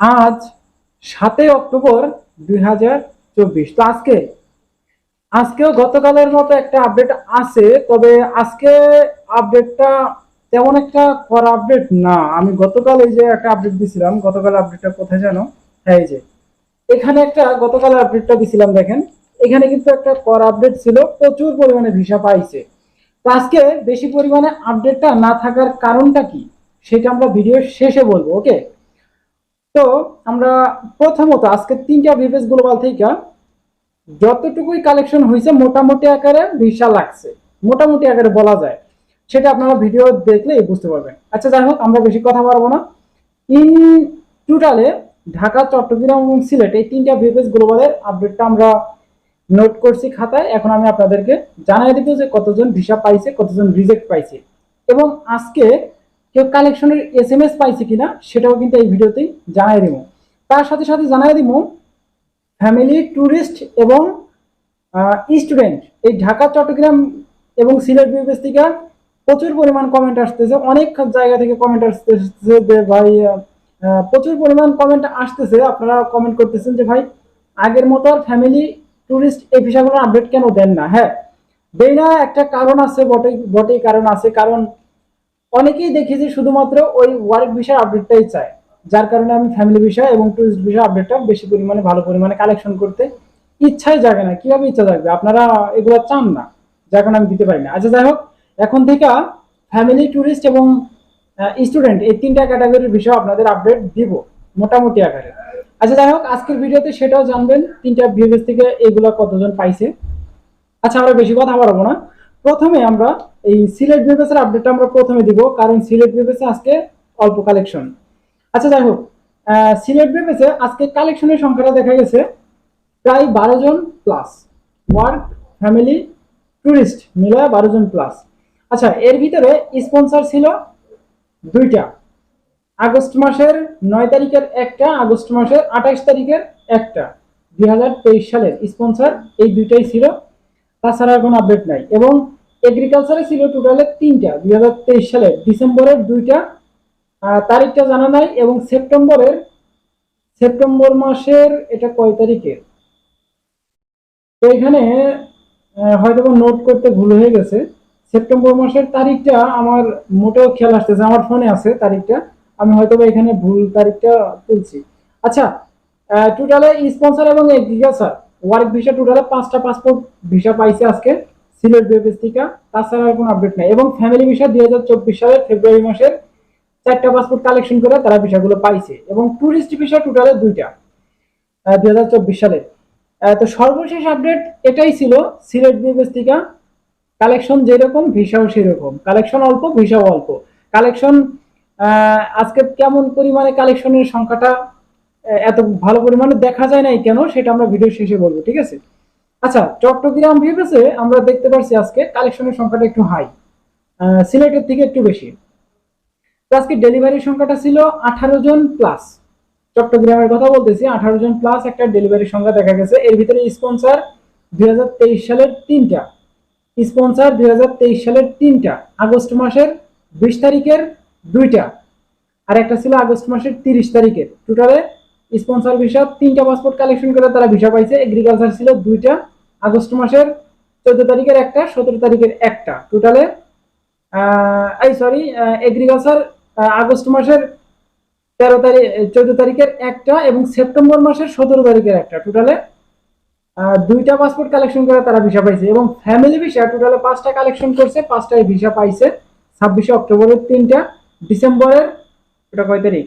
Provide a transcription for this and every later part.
আজ সাতই অক্টোবর দুই হাজার চব্বিশ। তো আজকে, আজকেও গতকালের মতো একটা আপডেট আছে, তবে আজকে আপডেটটা তেমন একটা করা আপডেট না। আমি গতকাল এই যে একটা আপডেট দিছিলাম, গতকাল আপডেটটা কোথায় জানো হ্যাঁ এই যে। এখানে একটা গতকাল আপডেটটা দিছিলাম, দেখেন। এখানে কিন্তু একটা কর আপডেট ছিল, প্রচুর পরিমাণে ভিসা পাইছে। তো আজকে বেশি পরিমাণে আপডেটটা না থাকার কারণটা কি? সেটা আমরা ভিডিও শেষে বলব ওকে তো আমরা প্রথমত আজকে তিনটা ভিভেস গ্লোবাল থেকে যতটুকুই কালেকশন হয়েছে মোটামুটি আকারে ভিসা লাগছে। মোটামুটি আকারে বলা যায়। সেটা আপনারা ভিডিও দেখলেই বুঝতে পারবেন। আচ্ছা যাই হোক, আমরা বেশি কথা পারব না। ইন টোটালে ঢাকা, চট্টগ্রাম এবং সিলেট এই তিনটা ভিভেস গ্লোবালের আপডেটটা আমরা নোট করছি খাতায়। এখন আমি আপনাদেরকে জানাই দিব যে কতজন ভিসা পাইছে, কতজন রিজেক্ট পাইছে। এবং আজকে কেউ কালেকশনের এস এম এস পাইছে কিনা, সেটাও কিন্তু এই ভিডিওতেই জানাই দিব। তার সাথে সাথে জানাই দিব ফ্যামিলি ট্যুরিস্ট এবং স্টুডেন্ট এই ঢাকা, চট্টগ্রাম এবং সিলেট বিবেচ থেকে প্রচুর পরিমাণ কমেন্ট আসতেছে। অনেক জায়গা থেকে কমেন্ট আসতেছে যে ভাই প্রচুর পরিমাণ কমেন্ট আসতেছে। আপনারা কমেন্ট করতেছেন যে ভাই, আগের মতো আর ফ্যামিলি ট্যুরিস্ট এই ভিসাগুলো আপডেট কেন দেন না? হ্যাঁ দেই না, একটা কারণ আছে বটে বটেই কারণ আছে। কারণ অনেকেই দেখি যে শুধুমাত্র ওই ওয়ার্ক ভিসার আপডেটটাই চায়, যার কারণে আমি ফ্যামিলি বিষয় এবং টুরিস্ট বিষয় আপডেটটা বেশি পরিমাণে, ভালো পরিমাণে কালেকশন করতে ইচ্ছাই জাগে না। কীভাবে ইচ্ছা জাগবে? আপনারা এগুলো চান না, যার কারণে আমি দিতে পারি না। আচ্ছা যাই হোক, এখন থেকে ফ্যামিলি টুরিস্ট এবং স্টুডেন্ট এই তিনটা ক্যাটাগরির বিষয় আপনাদের আপডেট দিব, মোটামুটি আকারে। আচ্ছা যাই হোক, আজকের ভিডিওতে সেটাও জানবেন, তিনটা ভিউজ থেকে এগুলো কতজন পাইছে। আচ্ছা আমরা বেশি কথা বাড়াবো না। প্রথমে আমরা এই সিলেট বিবেসের আপডেটটা আমরা প্রথমে দিব, কারণ সিলেট বিবেসে আজকে অল্প কালেকশন আচ্ছা যাই হোক সিলেট বিবেসে আজকে কালেকশনের সংখ্যাটা দেখা গেছে প্রায় বারো জন প্লাস ওয়ার্ক ফ্যামিলি টুরিস্ট মিলে বারো জন প্লাস আচ্ছা এর ভিতরে স্পন্সর ছিল দুইটা। আগস্ট মাসের নয় তারিখের একটা, আগস্ট মাসের আঠাশ তারিখের একটা। দুই হাজার তেইশ সালের স্পন্সর এই দুইটাই ছিল। তাছাড়া কোনো আপডেট নাই। এবং এগ্রিকালচারে ছিল টোটালে তিনটা, দুই হাজার তেইশ সালের ডিসেম্বরের দুইটা তারিখটা জানা নাই এবং সেপ্টেম্বরের, সেপ্টেম্বর মাসের এটা কয় তারিখে? তো এখানে হয়তো নোট করতে ভুল হয়ে গেছে। সেপ্টেম্বর মাসের তারিখটা আমার মোটেও খেয়াল আসতেছে আমার ফোনে আছে তারিখটা। আমি হয়তো এখানে ভুল তারিখটা তুলছি। আচ্ছা টোটালে স্পন্সর এবং এগ্রিকালচার ওয়ার্ক ভিসা টোটালে পাঁচটা পাসপোর্ট ভিসা পাইছে আজকে সিলেট থেকে। তাছাড়া কোনো আপডেট নাই। এবং ফ্যামিলি ভিসা দুই হাজার চব্বিশ সালের ফেব্রুয়ারি মাসের চারটা পাসপোর্ট কালেকশন করে তারা ভিসাগুলো পাইছে। এবং ট্যুরিস্ট ভিসা টোটালে দুইটা দুই হাজার চব্বিশ সালে আহ, তো সর্বশেষ আপডেট এটাই ছিল সিলেট থেকে। কালেকশন যেরকম ভিসাও সেরকম। কালেকশন অল্প ভিসাও অল্প। কালেকশন আজকে কেমন পরিমাণে কালেকশনের সংখ্যাটা এত ভালো পরিমাণে দেখা যায় নাই কেন সেটা আমরা ভিডিও শেষে বলব, ঠিক আছে? আচ্ছা চট্টগ্রাম ভিভেসে আমরা দেখতে পাচ্ছি আজকে কালেকশনের সংখ্যাটা একটু হাই সিলেটের থেকে একটু বেশি। তো আজকে ডেলিভারির সংখ্যাটা ছিল আঠারো জন প্লাস চট্টগ্রামের কথা বলতেছি, আঠারো জন প্লাস একটা ডেলিভারির সংখ্যা দেখা গেছে। এর ভিতরে স্পন্সার দুই হাজার তেইশ সালের তিনটা স্পন্সর দুই সালের তিনটা, আগস্ট মাসের বিশ তারিখের দুইটা, আর একটা ছিল আগস্ট মাসের তিরিশ তারিখের। টোটালে স্পন্সর ভিসা, তিনটা পাসপোর্ট কালেকশন করে তারা ভিসা পাইছে। এগ্রিকালচার ছিল দুইটা, আগস্ট মাসের চোদ্দ তারিখের একটা, সতেরো তারিখের একটা। টোটালে এই সরি এগ্রিকালচার আগস্ট মাসের তেরো তারিখ, চোদ্দ তারিখের একটা এবং সেপ্টেম্বর মাসের সতেরো তারিখের একটা। টোটালে দুইটা পাসপোর্ট কালেকশন করে তারা ভিসা পাইছে এবং ফ্যামিলি ভিসা টোটালে পাঁচটা কালেকশন করছে, পাঁচটায় ভিসা পাইছে। ছাব্বিশে অক্টোবরের তিনটা, ডিসেম্বরের, এটা কয় তারিখ?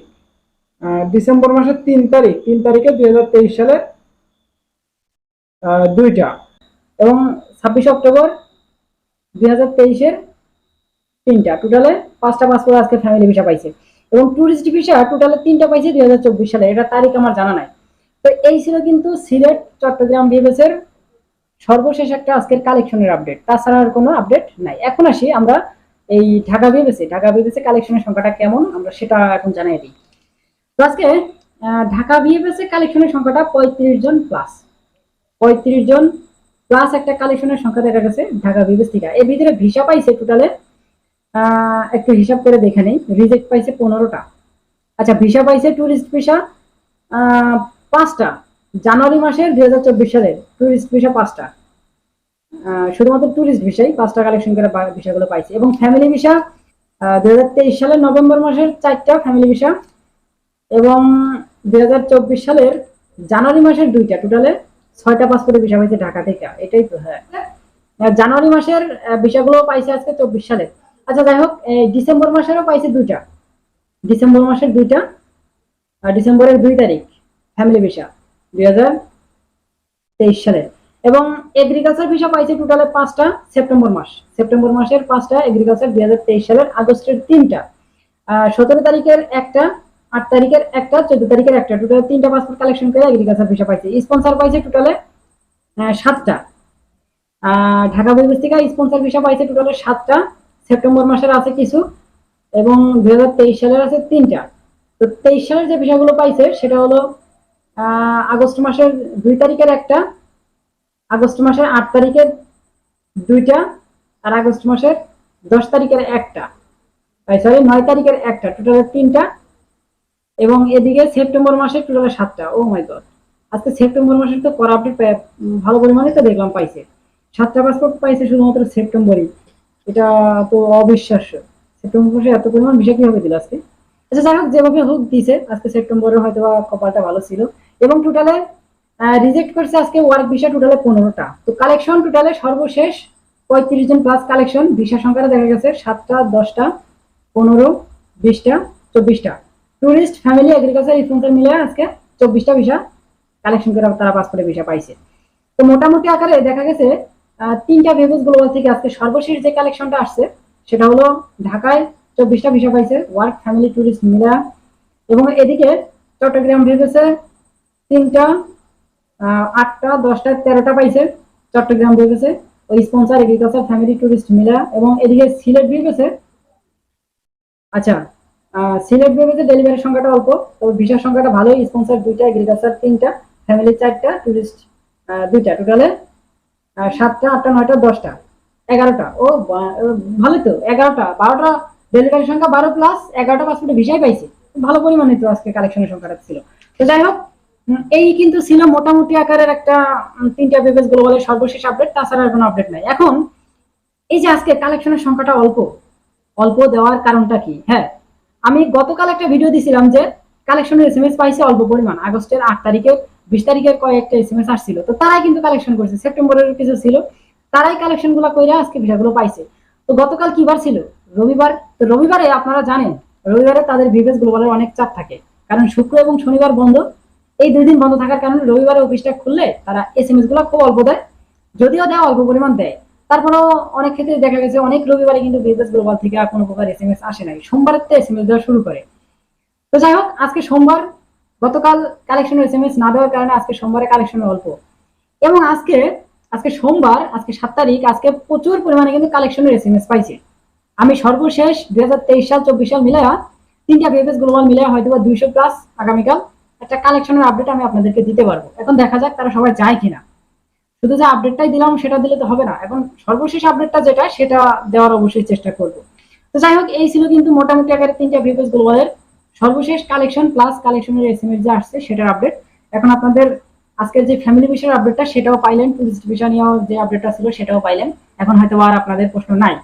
ডিসেম্বর মাসের তিন তারিখ তিন তারিখে দুই হাজার তেইশ আহ, দুইটা। এবং ছাব্বিশ অক্টোবর দুই হাজার তেইশের তিনটা। টোটালে পাঁচটা পাসপোর্ট আজকে ফ্যামিলি ভিসা পাইছে। এবং ট্যুরিস্ট ভিসা টোটালে তিনটা পাইছে দুই হাজার চব্বিশ সালে। এটা তারিখ আমার জানা নাই। তো এই ছিল কিন্তু সিলেট চট্টগ্রাম বিএসএর সর্বশেষ একটা আজকের কালেকশনের আপডেট তাছাড়া আর কোনো আপডেট নাই। এখন আসি আমরা এই ঢাকা বিএসএ ঢাকা বিএসএ কালেকশনের সংখ্যাটা কেমন? আমরা সেটা এখন জানাই দিই। আজকে ঢাকা বিএসএ কালেকশনের সংখ্যাটা পঁয়ত্রিশ জন প্লাস পঁয়ত্রিশ জন প্লাস একটা কালেকশনের সংখ্যা দেখা গেছে ঢাকা বিবেস থেকে। এর ভিতরে ভিসা পাইছে টোটালে একটু হিসাব করে দেখে নেই। রিজেক্ট পাইছে পনেরোটা। আচ্ছা ভিসা পাইছে ট্যুরিস্ট ভিসা পাঁচটা। জানুয়ারি মাসের দুই হাজার চব্বিশ সালের টুরিস্ট ভিসা পাঁচটা। শুধুমাত্র টুরিস্ট ভিসাই পাঁচটা কালেকশন করে ভিসাগুলো পাইছে। এবং ফ্যামিলি ভিসা দুই হাজার তেইশ সালের নভেম্বর মাসের চারটা ফ্যামিলি ভিসা এবং দুই হাজার চব্বিশ সালের জানুয়ারি মাসের দুইটা টোটালে ছয়টা পাসপোর্টের ভিসা পাইছে ঢাকা থেকে। এটাই তো হ্যাঁ। জানুয়ারি মাসের ভিসাগুলো পাইছে আজকে চব্বিশ সালে। আচ্ছা যাই হোক এই ডিসেম্বর মাসেরও পাইছে দুইটা। ডিসেম্বর মাসের দুইটা আর ডিসেম্বরের দুই তারিখ ফ্যামিলি ভিসা দুই হাজার তেইশ সালের। এবং এগ্রিকালচার ভিসা পাইছে টোটালে পাঁচটা সেপ্টেম্বর মাস। সেপ্টেম্বর মাসের পাঁচটা এগ্রিকালচার দুই হাজার তেইশ সালের আগস্টের তিনটা। সতেরো তারিখের একটা আট তারিখের একটা, চোদ্দ তারিখের একটা। টোটাল তিনটা পাসপোর্ট কালেকশন করে এগ্রিকালচার ভিসা পাইছে। স্পন্সর পাইছে টোটালে সাতটা। ঢাকা বই থেকে স্পন্সর ভিসা পাইছে টোটালে সাতটা। সেপ্টেম্বর মাসের আছে কিছু। এবং দুই হাজার তেইশ সালের আছে তিনটা। তো তেইশ সালের যে ভিসাগুলো পাইছে, সেটা হলো আগস্ট মাসের দুই তারিখের একটা, আগস্ট মাসের আট তারিখের দুইটা, আর আগস্ট মাসের দশ তারিখের একটা। সরি নয় তারিখের একটা। টোটাল তিনটা। এবং এদিকে সেপ্টেম্বর মাসে টোটাল সাতটা। ও মাই গড আজকে সেপ্টেম্বর মাসের তো করা আপডেট ভালো পরিমাণে তো দেখলাম পাইছে। সাতটা পাসপোর্ট পাইছে শুধুমাত্র সেপ্টেম্বরই। এটা তো অবিশ্বাস্য। সেপ্টেম্বর মাসে এত পরিমাণ বিষয় কীভাবে দিল আজকে? আচ্ছা যাই হোক, যেভাবে হোক দিছে। আজকে সেপ্টেম্বরে হয়তো বা কপালটা ভালো ছিল। এবং টোটালে রিজেক্ট করছে আজকে ওয়ার্ক ভিসা টোটালে পনেরোটা। তো কালেকশন টোটালে সর্বশেষ পঁয়ত্রিশ জন প্লাস কালেকশন ভিসা সংখ্যাটা দেখা গেছে সাতটা, দশটা, পনেরো, বিশটা, চব্বিশটা। টুরিস্ট ফ্যামিলি এগ্রিকালচার স্পন্সর মিলে আজকে চব্বিশটা ভিসা কালেকশন করে তারা পাসপোর্টে ভিসা পাইছে। তো মোটামুটি আকারে দেখা গেছে তিনটা ভেবুস গ্লোবাল থেকে আজকে সর্বশেষ যে কালেকশনটা আসছে, সেটা হলো ঢাকায় চব্বিশটা ভিসা পাইছে ওয়ার্ক ফ্যামিলি টুরিস্ট মিলা এবং এদিকে চট্টগ্রাম ভেবেছে তিনটা আটটা, দশটা, তেরোটা পাইছে। চট্টগ্রাম ভেবেছে ওই স্পন্সার এগ্রিকালচার ফ্যামিলি টুরিস্ট মিলা এবং এদিকে সিলেট ভেবেছে আচ্ছা সিলেট ভেবেছে ডেলিভারির সংখ্যাটা অল্প, তবে ভিসার সংখ্যাটা ভালোই। স্পন্সর দুইটা এগ্রিকালচার তিনটা ফ্যামিলি চারটা টুরিস্ট দুইটা। টোটালে সাতটা, আটটা, নয়টা, দশটা, এগারোটা। ও ভালোই তো, এগারোটা। বারোটা ডেলিভারি সংখ্যা বারো প্লাস এগারোটা পাসপোর্টে ভিসাই পাইছে। ভালো পরিমাণে তো আজকে কালেকশনের সংখ্যাটা ছিল। তো যাই হোক এই কিন্তু ছিল মোটামুটি আকারের একটা তিনটা পেপেজ গ্লোবালের সর্বশেষ আপডেট তাছাড়া আর কোনো আপডেট নাই। এখন, এই যে আজকে কালেকশনের সংখ্যাটা অল্প অল্প দেওয়ার কারণটা কি? হ্যাঁ আমি গতকাল একটা ভিডিও দিছিলাম যে কালেকশনের এস এম এস পাইছে অল্প পরিমাণ। আগস্টের আট তারিখের বিশ তারিখের কয়েকটা এস এম এস আসছিল। তো তারাই কিন্তু কালেকশন করেছে। সেপ্টেম্বরের কিছু ছিল। তারাই কালেকশনগুলো কইরা আজকে ভিসাগুলো পাইছে। তো গতকাল কি বার ছিল? রবিবার। তো রবিবারে আপনারা জানেন, রবিবারে তাদের ভিভেস গ্লোবালের অনেক চাপ থাকে। কারণ শুক্র এবং শনিবার বন্ধ। এই দুই দিন বন্ধ থাকার কারণে রবিবারে অফিসটা খুললে তারা এস এম এসগুলো খুব অল্প দেয়। যদিও দেয়, অল্প পরিমাণ দেয়। তারপরেও অনেক ক্ষেত্রে দেখা গেছে, অনেক রবিবারে কিন্তু বিজনেস গ্লোবাল থেকে আর কোনো প্রকার এস এম এস আসে নাই। সোমবারের তো এস এম এস দেওয়া শুরু করে। তো যাই হোক, আজকে সোমবার, গতকাল কালেকশনের এস এম এস না দেওয়ার কারণে আজকে সোমবারে কালেকশন অল্প। এবং আজকে আজকে সোমবার, আজকে সাত তারিখ, আজকে প্রচুর পরিমাণে কিন্তু কালেকশনের এস এম এস পাইছে। আমি সর্বশেষ দুই হাজার তেইশ সাল, চব্বিশ সাল মিলায়া তিনটা বিএফএস গ্লোবাল মিলে হয়তো বা দুইশো প্লাস আগামীকাল একটা কালেকশনের আপডেট আমি আপনাদেরকে দিতে পারব। এখন দেখা যাক তারা সবাই যায় কিনা। শুধু যে আপডেটটাই দিলাম, সেটা দিলে তো হবে না। এখন সর্বশেষ আপডেটটা যেটা, সেটা দেওয়ার অবশ্যই চেষ্টা করব। তো যাই হোক, এই ছিল কিন্তু মোটামুটি আকারে তিনটা বিএফএস গ্লোবালের সর্বশেষ কালেকশন প্লাস কালেকশনের এসএমএস যে আসছে, সেটার আপডেট এখন আপনাদের আজকের যে ফ্যামিলি বিষয়ের আপডেটটা সেটাও পাইলেন। টুরিস্ট ভিসা নিয়েও যে আপডেটটা ছিল, সেটাও পাইলেন। এখন হয়তো আর আপনাদের প্রশ্ন নাই।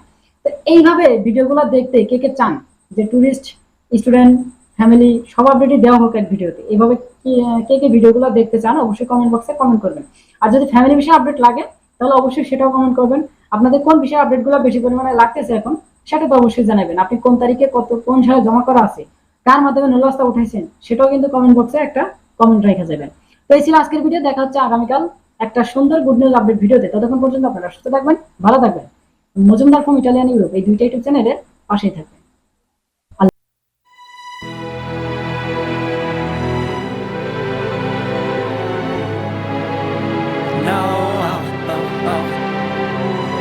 তো এইভাবে ভিডিওগুলো দেখতে কে কে চান? যে টুরিস্ট স্টুডেন্ট ফ্যামিলি সব আপডেটই দেওয়া হোক এক ভিডিওতে এভাবে কি- কে ভিডিওগুলো দেখতে চান, অবশ্যই কমেন্ট বক্সে কমেন্ট করবেন। আর যদি ফ্যামিলি বিষয়ে আপডেট লাগে, তাহলে অবশ্যই সেটাও কমেন্ট করবেন। আপনাদের কোন বিষয়ে আপডেটগুলো বেশি পরিমাণে লাগতেছে এখন, সেটা তো অবশ্যই জানাবেন। আপনি কোন তারিখে কত, কোন সালে জমা করা আছে, কার মাধ্যমে নলস্তা উঠাইছেন, সেটাও কিন্তু কমেন্ট বক্সে একটা কমেন্ট রেখে যাবেন তো এই ছিল আজকের ভিডিও দেখা হচ্ছে আগামীকাল একটা সুন্দর গুড নিউজ আপডেট ভিডিওতে ততক্ষণ পর্যন্ত আপনারা সুস্থ থাকবেন, ভালো থাকবেন। মজুমদার ফ্রম ইটালিয়ান ইউরোপ এই দুইটা ইউটিউব চ্যানেলের পাশেই থাকবেন।